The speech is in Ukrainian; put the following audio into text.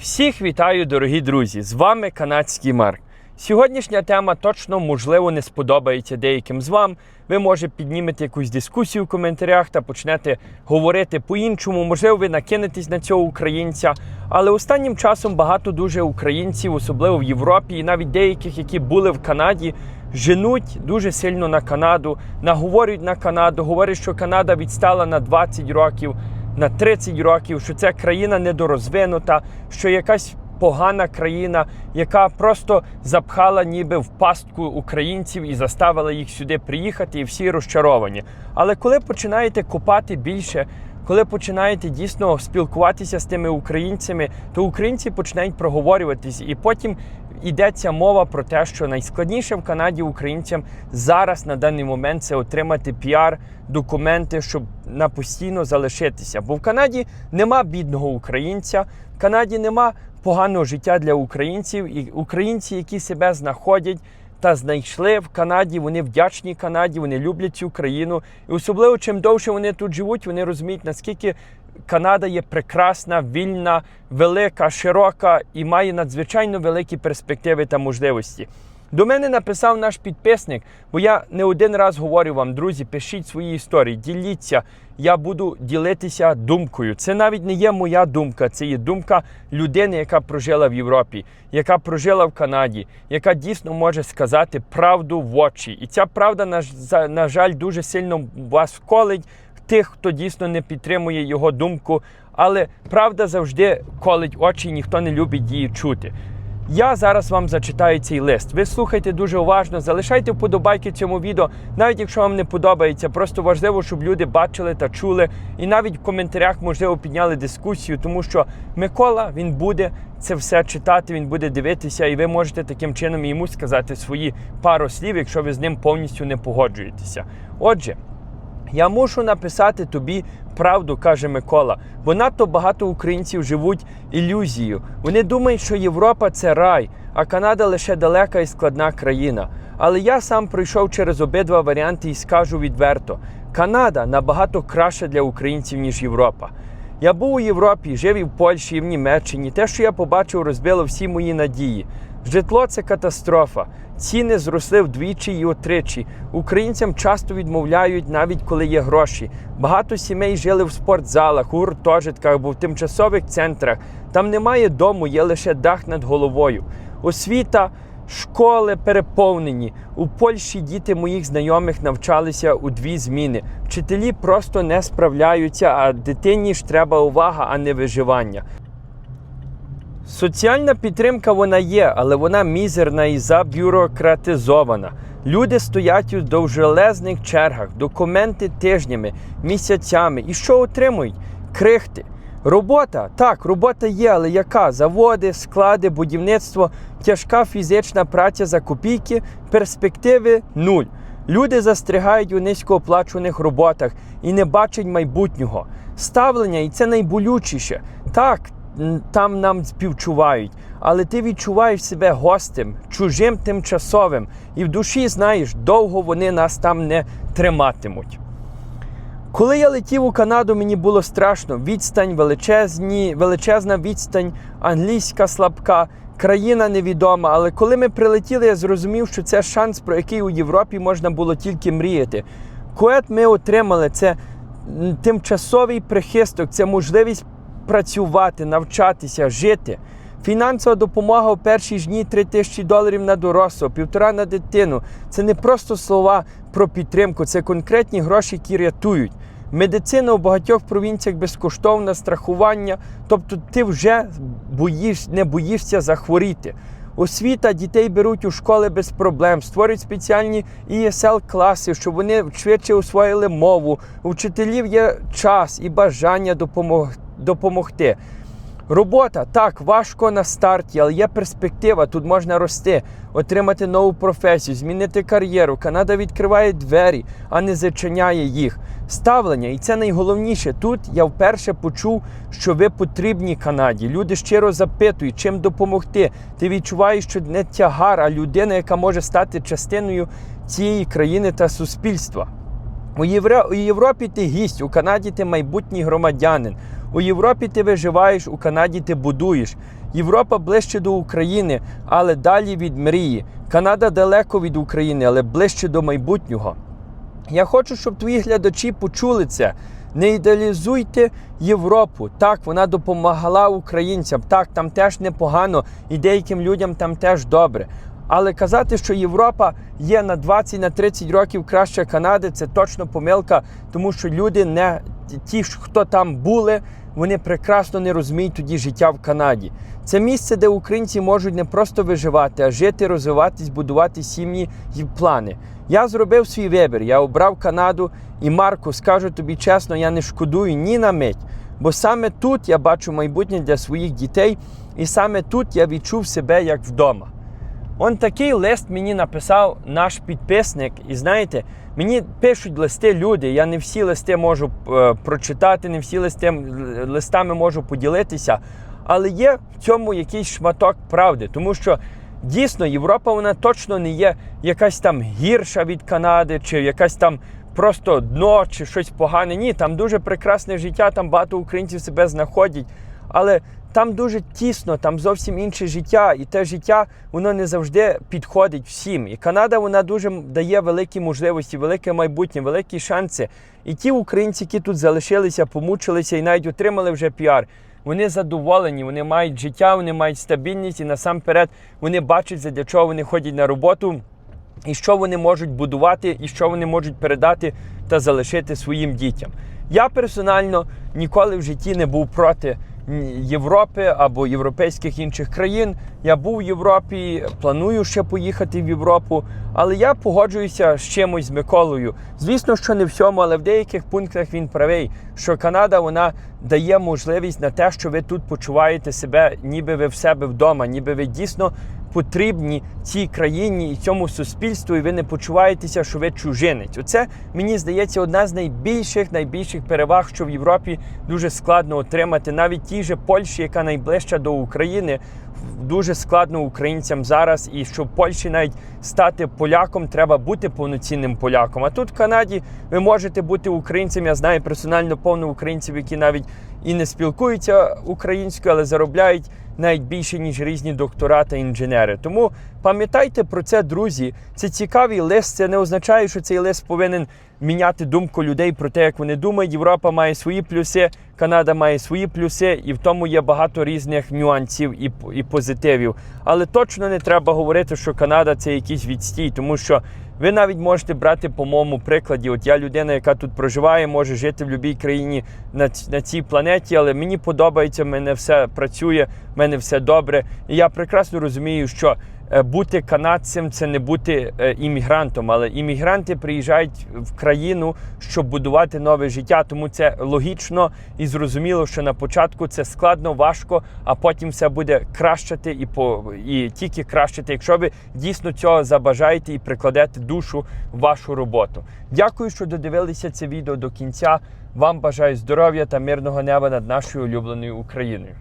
Всіх вітаю, дорогі друзі! З вами канадський Марк. Сьогоднішня тема точно, можливо, не сподобається деяким з вам. Ви може піднімете якусь дискусію в коментарях та почнете говорити по-іншому. Можливо, ви накинетесь на цього українця. Але останнім часом багато дуже українців, особливо в Європі, і навіть деяких, які були в Канаді, женуть дуже сильно на Канаду, наговорюють на Канаду, говорять, що Канада відстала на 20 років на 30 років, що це країна недорозвинута, що якась погана країна, яка просто запхала ніби в пастку українців і заставила їх сюди приїхати, і всі розчаровані. Але коли починаєте копати більше, коли починаєте дійсно спілкуватися з тими українцями, то українці починають проговорюватись, і потім йдеться мова про те, що найскладніше в Канаді українцям зараз на даний момент це отримати піар, документи, щоб на постійно залишитися. Бо в Канаді нема бідного українця, в Канаді нема поганого життя для українців, і українці, які себе знаходять. Та знайшли в Канаді, вони вдячні Канаді, вони люблять цю країну. І особливо чим довше вони тут живуть, вони розуміють, наскільки Канада є прекрасна, вільна, велика, широка і має надзвичайно великі перспективи та можливості. До мене написав наш підписник, бо я не один раз говорю вам, друзі, пишіть свої історії, діліться. Я буду ділитися думкою. Це навіть не є моя думка, це є думка людини, яка прожила в Європі, яка прожила в Канаді, яка дійсно може сказати правду в очі. І ця правда, на, жаль, дуже сильно вас вколить тих, хто дійсно не підтримує його думку. Але правда завжди колить очі, ніхто не любить її чути. Я зараз вам зачитаю цей лист. Ви слухайте дуже уважно, залишайте вподобайки цьому відео, навіть якщо вам не подобається. Просто важливо, щоб люди бачили та чули. І навіть в коментарях, можливо, підняли дискусію, тому що Микола він буде це все читати, він буде дивитися, і ви можете таким чином йому сказати свої пару слів, якщо ви з ним повністю не погоджуєтеся. Отже. Я мушу написати тобі правду, каже Микола, бо надто багато українців живуть ілюзією. Вони думають, що Європа це рай, а Канада лише далека і складна країна. Але я сам пройшов через обидва варіанти і скажу відверто: Канада набагато краще для українців, ніж Європа. Я був у Європі, жив і в Польщі, і в Німеччині. Те, що я побачив, розбило всі мої надії. Житло це катастрофа. Ціни зросли вдвічі і утричі. Українцям часто відмовляють, навіть коли є гроші. Багато сімей жили в спортзалах, у гуртожитках або в тимчасових центрах. Там немає дому, є лише дах над головою. Освіта. Школи переповнені. У Польщі діти моїх знайомих навчалися у дві зміни. Вчителі просто не справляються, а дитині ж треба увага, а не виживання. Соціальна підтримка вона є, але вона мізерна і забюрократизована. Люди стоять у довжелезних чергах, документи тижнями, місяцями. І що отримують? Крихти. Робота так, робота є, але яка? Заводи, склади, будівництво, тяжка фізична праця за копійки, перспективи нуль. Люди застрягають у низькооплачуваних роботах і не бачать майбутнього. Ставлення, і це найболючіше. Так, там нам співчувають, але ти відчуваєш себе гостем, чужим тимчасовим, і в душі знаєш, довго вони нас там не триматимуть. Коли я летів у Канаду, мені було страшно. Відстань величезні, величезна відстань, англійська слабка, країна невідома. Але коли ми прилетіли, я зрозумів, що це шанс, про який у Європі можна було тільки мріяти. Кует ми отримали це тимчасовий прихисток, це можливість працювати, навчатися, жити. Фінансова допомога у перші ж дні 3 тисячі доларів на дорослого, півтора на дитину. Це не просто слова про підтримку, це конкретні гроші, які рятують. Медицина у багатьох провінціях безкоштовна, страхування, тобто ти вже боїш, не боїшся захворіти. Освіта дітей беруть у школи без проблем, створюють спеціальні ESL класи, щоб вони швидше освоїли мову. У вчителів є час і бажання допомог- допомогти. Робота так важко на старті, але є перспектива. Тут можна рости, отримати нову професію, змінити кар'єру. Канада відкриває двері, а не зачиняє їх. Ставлення, і це найголовніше. Тут я вперше почув, що ви потрібні Канаді. Люди щиро запитують, чим допомогти. Ти відчуваєш, що не тягар, а людина, яка може стати частиною цієї країни та суспільства. У, Європі ти гість, у Канаді ти майбутній громадянин. У Європі ти виживаєш, у Канаді ти будуєш. Європа ближче до України, але далі від мрії. Канада далеко від України, але ближче до майбутнього. Я хочу, щоб твої глядачі почули це. Не ідеалізуйте Європу. Так, вона допомагала українцям. Так, там теж непогано, і деяким людям там теж добре. Але казати, що Європа є на 20 на 30 років краще Канади, це точно помилка, тому що люди не ті, хто там були, вони прекрасно не розуміють тоді життя в Канаді. Це місце, де українці можуть не просто виживати, а жити, розвиватись, будувати сім'ї і плани. Я зробив свій вибір. Я обрав Канаду, і Марко, скажу тобі чесно, я не шкодую ні на мить. Бо саме тут я бачу майбутнє для своїх дітей, і саме тут я відчув себе як вдома. Он такий лист мені написав наш підписник, і знаєте, мені пишуть листи люди. Я не всі листи можу е, прочитати, не всі листи, листами можу поділитися. Але є в цьому якийсь шматок правди, тому що дійсно Європа вона точно не є якась там гірша від Канади, чи якась там просто дно, чи щось погане. Ні, там дуже прекрасне життя, там багато українців себе знаходять. Але там дуже тісно, там зовсім інше життя, і те життя воно не завжди підходить всім. І Канада вона дуже дає великі можливості, велике майбутнє, великі шанси. І ті українці, які тут залишилися, помучилися і навіть отримали вже піар. Вони задоволені, вони мають життя, вони мають стабільність і насамперед вони бачать, для чого вони ходять на роботу, і що вони можуть будувати, і що вони можуть передати та залишити своїм дітям. Я персонально ніколи в житті не був проти Європи або європейських інших країн. Я був в Європі, планую ще поїхати в Європу, але я погоджуюся з чимось з Миколою. Звісно, що не всьому, але в деяких пунктах він правий, що Канада вона дає можливість на те, що ви тут почуваєте себе, ніби ви в себе вдома, ніби ви дійсно. Потрібні цій країні і цьому суспільству, і ви не почуваєтеся, що ви чужинець. Оце мені здається одна з найбільших найбільших переваг, що в Європі дуже складно отримати. Навіть тій же Польщі, яка найближча до України, дуже складно українцям зараз. І щоб Польщі навіть стати поляком, треба бути повноцінним поляком. А тут в Канаді ви можете бути українцем. Я знаю персонально повно українців, які навіть і не спілкуються українською, але заробляють навіть більше, ніж різні доктора та інженери. Тому пам'ятайте про це, друзі. Це цікавий лист. Це не означає, що цей лист повинен міняти думку людей про те, як вони думають. Європа має свої плюси, Канада має свої плюси, і в тому є багато різних нюансів і, і позитивів. Але точно не треба говорити, що Канада це якийсь відстій, тому що. Ви навіть можете брати по моєму прикладі. От я людина, яка тут проживає, може жити в будь-якій країні на на цій планеті, але мені подобається, мене все працює, мене все добре. І я прекрасно розумію, що бути канадцем це не бути іммігрантом, але іммігранти приїжджають в країну, щоб будувати нове життя. Тому це логічно і зрозуміло, що на початку це складно, важко, а потім все буде кращити і по і тільки кращити, якщо ви дійсно цього забажаєте і прикладете душу в вашу роботу. Дякую, що додивилися це відео до кінця. Вам бажаю здоров'я та мирного неба над нашою улюбленою Україною.